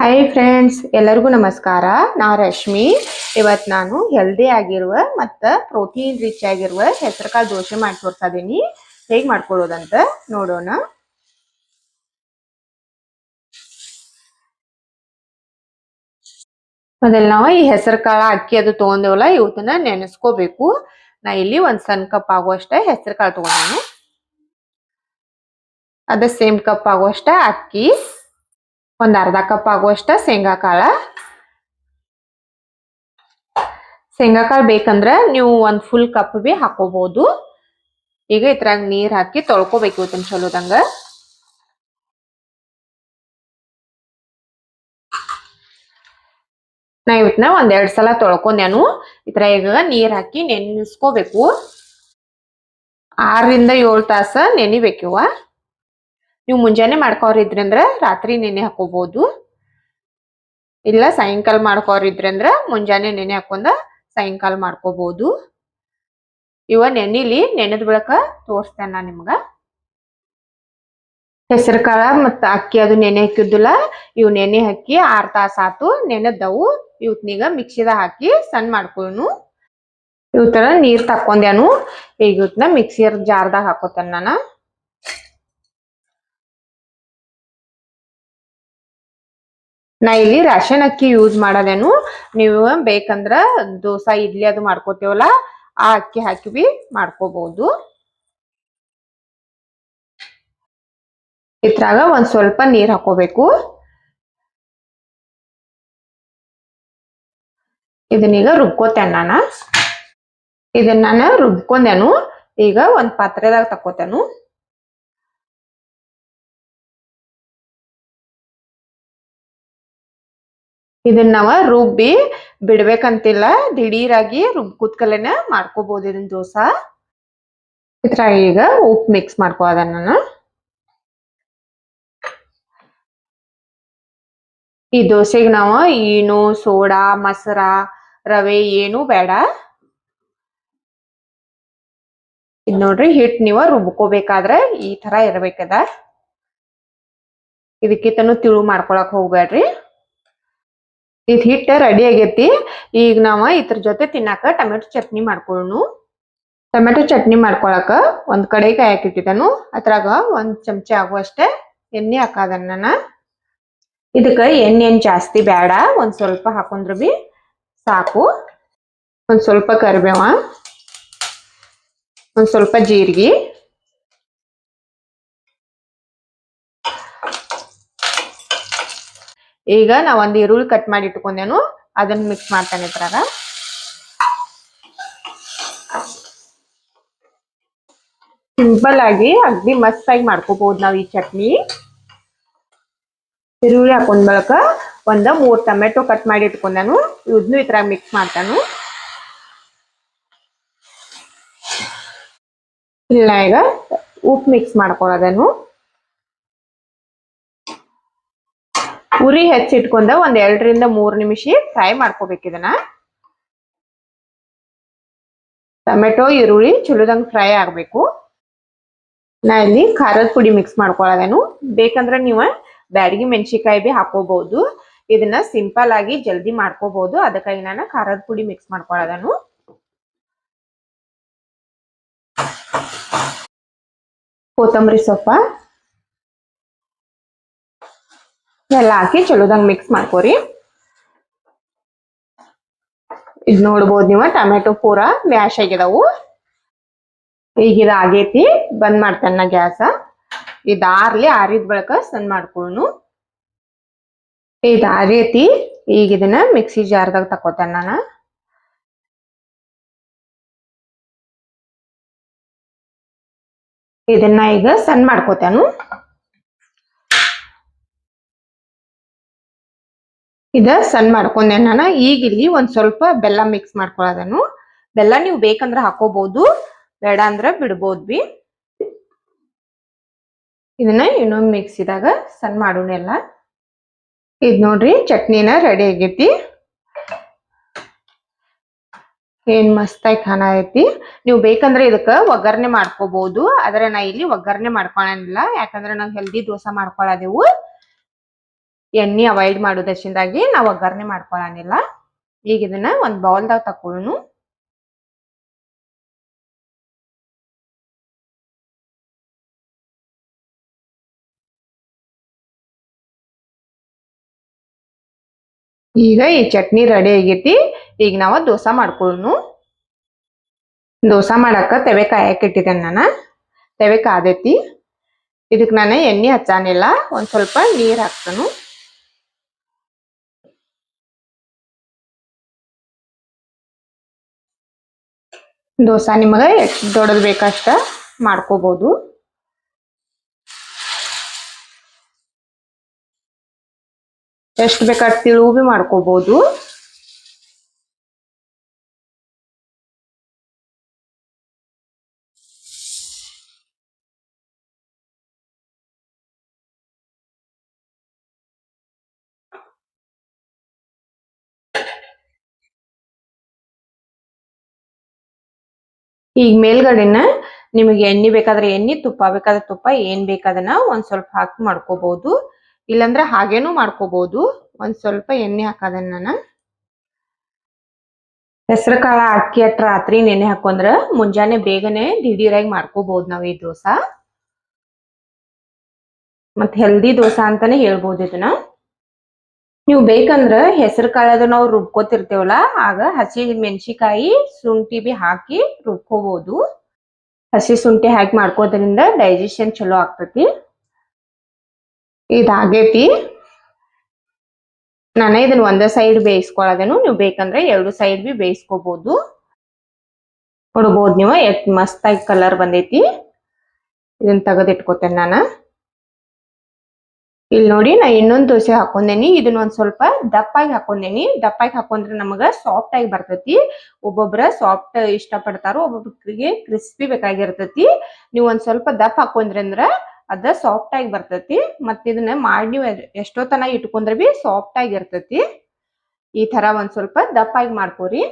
Hi friends ಎಲ್ಲರಿಗೂ ನಮಸ್ಕಾರ. ನಾ ರಶ್ಮಿ. ಇವತ್ತು ನಾನು ಹೆಲ್ದಿ ಆಗಿರುವ ಮತ್ತು ಪ್ರೋಟೀನ್ ರಿಚ್ ಆಗಿರುವ ಹೆಸರುಕಾಳು ದೋಸೆ ಮಾಡಿ ಇದೀನಿ. ಹೇಗೆ ಮಾಡ್ಕೊಳ್ಳೋದಂತ ನೋಡೋಣ. ಮೊದಲು ನಾವು ಈ ಹೆಸರುಕಾಳು ಅಕ್ಕಿ ಅದು ತೊಗೊಂಡೇವಲ್ಲ, ಇವತ್ತನ್ನ ನೆನೆಸ್ಕೋಬೇಕು. ನಾ ಇಲ್ಲಿ ಒಂದು ಸಣ್ಣ ಕಪ್ ಆಗುವಷ್ಟ ಹೆಸರುಕಾಳು ಕಾಳು ತಗೊಂಡಾನು. ಅದ ಸೇಮ್ ಕಪ್ ಆಗುವಷ್ಟ ಅಕ್ಕಿ. ಒಂದ್ ಅರ್ಧ ಕಪ್ ಆಗುವಷ್ಟ ಶೇಂಗಾ ಕಾಳ. ಶೇಂಗಾ ಕಾಳು ಬೇಕಂದ್ರೆ ನೀವು ಒಂದು ಫುಲ್ ಕಪ್ ಬಿ ಹಾಕೋಬಹುದು ಈಗ ಇದ್ರಾಗ ನೀರ್ ಹಾಕಿ ತೊಳ್ಕೊಬೇಕು ಇವತ್ತಿನ ಚಲೋದಂಗ. ನಾ ಇವತ್ತನ್ನ ಒಂದ್ ಎರಡ್ ಸಲ ತೊಳ್ಕೊಂಡ್ಯಾನು. ಇತರ ಈಗ ನೀರ್ ಹಾಕಿ ನೆನೆಸ್ಕೋಬೇಕು. ಆರರಿಂದ ಏಳು ತಾಸ ನೆನಿಬೇಕಿವ ನೀವು ಮುಂಜಾನೆ ಮಾಡ್ಕೋರಿದ್ರಂದ್ರ ರಾತ್ರಿ ನೆನೆ ಹಾಕೋಬಹುದು ಇಲ್ಲ ಸಾಯಂಕಾಲ ಮಾಡ್ಕೋರಿದ್ರಂದ್ರ ಮುಂಜಾನೆ ನೆನೆ ಹಾಕೊಂಡ ಸಾಯಂಕಾಲ ಮಾಡ್ಕೋಬಹುದು ಇವ ನೆನಿಲಿ ನೆನೆದ ಬಳಕ ತೋರಿಸ್ತೇನೆ ನಾ ನಿಮ್ಗ. ಹೆಸರು ಕಾಳ ಮತ್ತ ಅಕ್ಕಿ ಅದು ನೆನೆ ಹಾಕಿದ್ದಿಲ್ಲ, ಇವ್ ನೆನೆ ಹಾಕಿ ಆರ್ ತಾಸ ಆತು ನೆನೆದವು. ಇವತ್ನೀಗ ಮಿಕ್ಸಿದ ಹಾಕಿ ಸಣ್ಣ ಮಾಡ್ಕೊನು ಇವ್ ತರ ನೀರ್ ತಕ್ಕೊಂಡ್ಯಾನು. ಈಗ ಇವತ್ನ ಮಿಕ್ಸಿಯರ್ ಜಾರ್ದಾಗ ಹಾಕೋತೇನೆ ನಾನು. ನಾ ಇಲ್ಲಿ ರಾಶನ್ ಅಕ್ಕಿ ಯೂಸ್ ಮಾಡೋದೇನು. ನೀವು ಬೇಕಂದ್ರ ದೋಸಾ, ಇಡ್ಲಿ ಅದು ಮಾಡ್ಕೋತೇವಲ್ಲ, ಆ ಅಕ್ಕಿ ಹಾಕಿ ಬಿ ಮಾಡ್ಕೋಬಹುದು ಇದ್ರಾಗ ಒಂದ್ ಸ್ವಲ್ಪ ನೀರ್ ಹಾಕೋಬೇಕು. ಇದನ್ನೀಗ ರುಬ್ಕೋತೇನೆ ನಾನು ಇದನ್ನ ನಾನು ರುಬ್ಕೊಂಡೆನು. ಈಗ ಒಂದ್ ಪಾತ್ರೆದಾಗ ತಕೋತೇನು ಇದನ್ನ ನಾವ ರುಬ್ಬಿ ಬಿಡ್ಬೇಕಂತಿಲ್ಲ. ದಿಢೀರಾಗಿ ರುಬ್, ಕೂತ್ಕಲೆನ ಮಾಡ್ಕೋಬಹುದು ಇದನ್ ದೋಸಾ. ಇದ್ರ ಈಗ ಉಪ್ ಮಿಕ್ಸ್ ಮಾಡ್ಕೋ ನಾನು. ಈ ದೋಸೆಗೆ ನಾವು ಏನು ಸೋಡಾ, ಮಸರ, ರವೆ ಏನು ಬೇಡ. ಇದ್ ನೋಡ್ರಿ ಹಿಟ್ ನೀವ ರುಬ್ಕೋಬೇಕಾದ್ರೆ ಈ ತರ ಇರ್ಬೇಕದ. ಇದಕ್ಕಿತನು ತಿಳು ಮಾಡ್ಕೊಳಕ್ ಹೋಗ್ಬೇಡ್ರಿ ಇದ್ ಹಿಟ್ಟು ರೆಡಿ ಆಗೈತಿ. ಈಗ ನಾವು ಇದ್ರ ಜೊತೆ ತಿನ್ನಾಕ ಟೊಮೆಟೊ ಚಟ್ನಿ ಮಾಡ್ಕೊಳ್ಳೋಣ ಟೊಮೆಟೊ ಚಟ್ನಿ ಮಾಡ್ಕೊಳಕ ಒಂದು ಕಡೆ ಕಾಯಿ ಹಾಕಿಟ್ಟಿದ್ದಾನು. ಅದ್ರಾಗ ಒಂದು ಚಮಚ ಆಗುವಷ್ಟೇ ಎಣ್ಣೆ ಹಾಕದನ್ನ ಇದಕ್ಕೆ ಎಣ್ಣೆ ಏನು ಜಾಸ್ತಿ ಬೇಡ ಒಂದು ಸ್ವಲ್ಪ ಹಾಕೊಂಡ್ರು ಬಿ ಸಾಕು. ಒಂದು ಸ್ವಲ್ಪ ಕರಿಬೇವ. ಒಂದು ಸ್ವಲ್ಪ ಜೀರಿಗೆ. ಈಗ ನಾ ಒಂದು ಈರುಳ್ಳಿ ಕಟ್ ಮಾಡಿ ಇಟ್ಕೊಂಡೇನು, ಅದನ್ನ ಮಿಕ್ಸ್ ಮಾಡ್ತಾನೆ ಇದ್ರಾಗ. ಸಿಂಪಲ್ ಆಗಿ ಅಗ್ದಿ ಮಸ್ತ್ ಆಗಿ ಮಾಡ್ಕೋಬಹುದು ನಾವು ಈ ಚಟ್ನಿ. ಈರುಳ್ಳಿ ಹಾಕೊಂಡ್ ಬಳಕ ಒಂದ ಮೂರ್ ಟೊಮೆಟೊ ಕಟ್ ಮಾಡಿ ಇಟ್ಕೊಂಡಾನು ಇದನ್ನು ಇದ್ರಾಗ ಮಿಕ್ಸ್ ಮಾಡ್ತಾನು. ಇಲ್ಲ ಈಗ ಉಪ್ಪು ಮಿಕ್ಸ್ ಮಾಡ್ಕೊಳ್ಳೋದನು ಉರಿ ಹೆಚ್ಚಿಟ್ಕೊಂಡ ಒಂದ್ ಎರಡರಿಂದ ಮೂರ್ ನಿಮಿಷ ಫ್ರೈ ಮಾಡ್ಕೋಬೇಕು ಇದನ್ನ. ಟೊಮೆಟೊ, ಈರುಳ್ಳಿ ಚಲೋದಂಗ್ ಫ್ರೈ ಆಗ್ಬೇಕು. ನಾ ಇಲ್ಲಿ ಖಾರದ ಪುಡಿ ಮಿಕ್ಸ್ ಮಾಡ್ಕೊಳ್ಳೋದೇನು ಬೇಕಂದ್ರೆ ನೀವು ಬ್ಯಾಡಗಿ ಮೆಣಸಿಕಾಯಿ ಬಿ ಹಾಕೋಬಹುದು. ಇದನ್ನ ಸಿಂಪಲ್ ಆಗಿ ಜಲ್ದಿ ಮಾಡ್ಕೋಬಹುದು. ಅದಕ್ಕಾಗಿ ನಾನು ಖಾರದ ಪುಡಿ ಮಿಕ್ಸ್ ಮಾಡ್ಕೊಳ್ಳೋದನು ಕೊತ್ತಂಬರಿ ಸೊಪ್ಪ ಎಲ್ಲ ಹಾಕಿ ಚಲೋದಂಗ್ ಮಿಕ್ಸ್ ಮಾಡ್ಕೋರಿ. ಇದ್ ನೋಡ್ಬೋದು ನೀವು ಟೊಮೆಟೊ ಪೂರ ಮ್ಯಾಶ್ ಆಗಿದಾವು. ಈಗ ಇದು ಆಗೇತಿ, ಬಂದ್ ಮಾಡ್ತೇನೆ ಗ್ಯಾಸ. ಇದ್ ಆರ್ಲಿ ಆರಿದ ಬಳಕ ಸಣ್ಣ ಮಾಡ್ಕೊಳ್ನು. ಇದ್ ಆರೈತಿ, ಈಗ ಇದನ್ನ ಮಿಕ್ಸಿ ಜಾರ್ದಾಗ ತಕೋತೇನೆ ನಾನು. ಇದನ್ನ ಈಗ ಸಣ್ಣ ಮಾಡ್ಕೋತೇನು. ಇದ ಸಣ್ ಮಾಡ್ಕೊಂಡೆ ನಾನು. ಈಗ ಇಲ್ಲಿ ಒಂದ್ ಸ್ವಲ್ಪ ಬೆಲ್ಲ ಮಿಕ್ಸ್ ಮಾಡ್ಕೊಳ್ಳೋದನು ಬೆಲ್ಲ ನೀವು ಬೇಕಂದ್ರ ಹಾಕೋಬಹುದು ಬೇಡ ಅಂದ್ರ ಬಿಡ್ಬೋದ್ ಬಿ. ಇದನ್ನ ಇನ್ನೊಂದ್ ಮಿಕ್ಸಿದಾಗ ಸಣ್ ಮಾಡೋಣ ಎಲ್ಲ. ಇದ್ ನೋಡ್ರಿ, ಚಟ್ನಿನ ರೆಡಿ ಆಗೈತಿ. ಏನ್ ಮಸ್ತಾಗಿ ಖಾನ ಐತಿ ನೀವು ಬೇಕಂದ್ರೆ ಇದಕ್ಕ ಒಗ್ಗರಣೆ ಮಾಡ್ಕೋಬಹುದು ಆದ್ರೆ ನಾ ಇಲ್ಲಿ ಒಗ್ಗರಣೆ ಮಾಡ್ಕೊಳಂಗಿಲ್ಲ. ಯಾಕಂದ್ರೆ ನಾವ್ ಹೆಲ್ದಿ ದೋಸೆ ಮಾಡ್ಕೊಳದೇವು. ಎಣ್ಣೆ ಅವಾಯ್ಡ್ ಮಾಡೋದರ್ಶಿಂದಾಗಿ ನಾವು ಒಗ್ಗರಣೆ ಮಾಡ್ಕೊಳ್ಳೋಣಿಲ್ಲ ಈಗ ಇದನ್ನ ಒಂದ್ ಬೌಲ್ದಾಗ ತಕೊಳ್ಳೋನು ಈಗ ಈ ಚಟ್ನಿ ರೆಡಿ ಆಗೈತಿ. ಈಗ ನಾವ ದೋಸಾ ಮಾಡ್ಕೊಳ್ಳೋನು ದೋಸಾ ಮಾಡಾಕ ತವೆ ಕಾಯಕ್ಕೆ ಇಟ್ಟಿದ್ದೇನೆ ನಾನು. ತವೆ ಕಾದೈತಿ ಇದಕ್ಕೆ ನಾನು ಎಣ್ಣೆ ಹಚ್ಚಾನಿಲ್ಲ. ಒಂದು ಸ್ವಲ್ಪ ನೀರು ಹಾಕ್ತನು. ದೋಸಾ ನಿಮಗೆ ಎಷ್ಟು ದೊಡ್ಡದು ಬೇಕಷ್ಟ ಮಾಡ್ಕೋಬಹುದು ಎಷ್ಟು ಬೇಕಾದ ತಿಳುವು ಬಿ ಮಾಡ್ಕೋಬಹುದು ಈಗ ಮೇಲ್ಗಡೆನ ನಿಮಗೆ ಎಣ್ಣೆ ಬೇಕಾದ್ರೆ ಎಣ್ಣೆ, ತುಪ್ಪ ಬೇಕಾದ್ರೆ ತುಪ್ಪ, ಏನ್ ಬೇಕಾದನ್ನ ಒಂದ್ ಸ್ವಲ್ಪ ಹಾಕಿ ಮಾಡ್ಕೋಬಹುದು. ಇಲ್ಲಾಂದ್ರೆ ಹಾಗೇನು ಮಾಡ್ಕೋಬಹುದು. ಒಂದ್ ಸ್ವಲ್ಪ ಎಣ್ಣೆ ಹಾಕೋದನ್ನ ನಾನು ಹೆಸರು ಕಾಳ ಅಕ್ಕಿ ಅಟ್ ರಾತ್ರಿ ನೆನೆ ಹಾಕೊಂಡ್ರ ಮುಂಜಾನೆ ಬೇಗನೆ ದಿಢೀರಾಗಿ ಮಾಡ್ಕೋಬಹುದು ನಾವ್ ಈ ದೋಸಾ. ಮತ್ತೆ ಹೆಲ್ದಿ ದೋಸಾ ಅಂತಾನೆ ಹೇಳ್ಬಹುದು ಇದನ್ನ. ನೀವು ಬೇಕಂದ್ರ ಹೆಸರು ಕಾಳದ ನಾವು ರುಬ್ಕೋತಿರ್ತೇವಲ್ಲ, ಆಗ ಹಸಿ ಮೆಣಸಿಕಾಯಿ ಶುಂಠಿ ಬಿ ಹಾಕಿ ರುಬ್ಕೋಬಹುದು ಹಸಿ ಶುಂಠಿ ಹಾಕಿ ಮಾಡ್ಕೋದ್ರಿಂದ ಡೈಜೆಷನ್ ಚಲೋ ಆಗ್ತತಿ. ಇದಾಗೈತಿ. ನಾನು ಇದನ್ನ ಒಂದೇ ಸೈಡ್ ಬೇಯಿಸ್ಕೊಳ್ಳೋದೇನು ನೀವು ಬೇಕಂದ್ರೆ ಎರಡು ಸೈಡ್ ಬಿ ಬೇಯಿಸ್ಕೋಬಹುದು ನೋಡ್ಬೋದು ನೀವು ಎಷ್ಟ್ ಮಸ್ತಾಗಿ ಕಲರ್ ಬಂದೈತಿ. ಇದನ್ನ ತೆಗೆದಿಟ್ಕೋತೇನೆ ನಾನು. ಇಲ್ಲಿ ನೋಡಿ, ನಾ ಇನ್ನೊಂದು ದೋಸೆ ಹಾಕೊಂಡೇನಿ. ಇದನ್ನ ಒಂದ್ ಸ್ವಲ್ಪ ದಪ್ಪಾಗಿ ಹಾಕೊಂಡೇನಿ. ದಪ್ಪಾಗಿ ಹಾಕೊಂಡ್ರೆ ನಮಗ ಸಾಫ್ಟ್ ಆಗಿ ಬರ್ತೈತಿ. ಒಬ್ಬೊಬ್ರ ಸಾಫ್ಟ್ ಇಷ್ಟ ಪಡ್ತಾರೋ ಒಬ್ಬೊಬ್ರಿಗೆ ಕ್ರಿಸ್ಪಿ ಬೇಕಾಗಿರ್ತೈತಿ. ನೀವು ಒಂದ್ ಸ್ವಲ್ಪ ದಪ್ಪ ಹಾಕೊಂಡ್ರಿ ಅಂದ್ರ ಅದ ಸಾಫ್ಟ್ ಆಗಿ ಬರ್ತೈತಿ. ಮತ್ ಇದನ್ನ ಮಾಡಿ ನೀವು ಎಷ್ಟೋ ತನ ಇಟ್ಕೊಂಡ್ರೆ ಬಿ ಸಾಫ್ಟ್ ಆಗಿ ಇರ್ತೈತಿ. ಈ ತರ ಒಂದ್ ಸ್ವಲ್ಪ ದಪ್ಪಾಗಿ ಮಾಡ್ಕೋರಿ.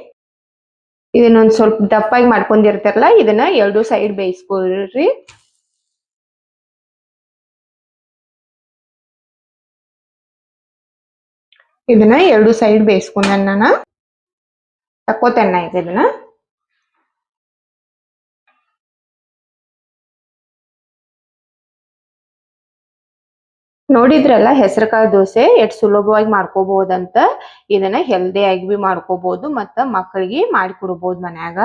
ಇದನ್ನ ಒಂದ್ ಸ್ವಲ್ಪ ದಪ್ಪಾಗಿ ಮಾಡ್ಕೊಂಡಿರ್ತಾರಲ್ಲ, ಇದನ್ನ ಎರಡು ಸೈಡ್ ಬೇಯಿಸ್ಕೊಳ್ರಿ ಇದನ್ನ ಎರಡು ಸೈಡ್ ಬೇಯಿಸ್ಕೊಂಡ ನಾನು ತಕ್ಕೋತೇನೆ ಇದೆ ಇದನ್ನ. ನೋಡಿದ್ರಲ್ಲ ಹೆಸರುಕಾಳು ದೋಸೆ ಎಷ್ಟು ಸುಲಭವಾಗಿ ಮಾಡ್ಕೋಬಹುದಂತ ಇದನ್ನ ಹೆಲ್ದಿ ಆಗಿ ಬಿ ಮಾಡ್ಕೋಬಹುದು ಮತ್ತ ಮಕ್ಕಳಿಗೆ ಮಾಡಿ ಕೊಡಬಹುದು ಮನ್ಯಾಗ.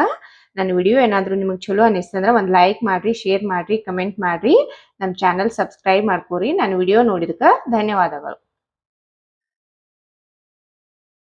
ನನ್ನ ವಿಡಿಯೋ ಏನಾದ್ರೂ ನಿಮಗೆ ಚಲೋ ಅನಿಸ್ತಂದ್ರೆ ಒಂದು ಲೈಕ್ ಮಾಡ್ರಿ ಶೇರ್ ಮಾಡ್ರಿ ಕಮೆಂಟ್ ಮಾಡ್ರಿ. ನಮ್ಮ ಚಾನಲ್ ಸಬ್ಸ್ಕ್ರೈಬ್ ಮಾಡ್ಕೊರಿ. ನನ್ನ ವಿಡಿಯೋ ನೋಡಿದಕ್ಕ ಧನ್ಯವಾದಗಳು.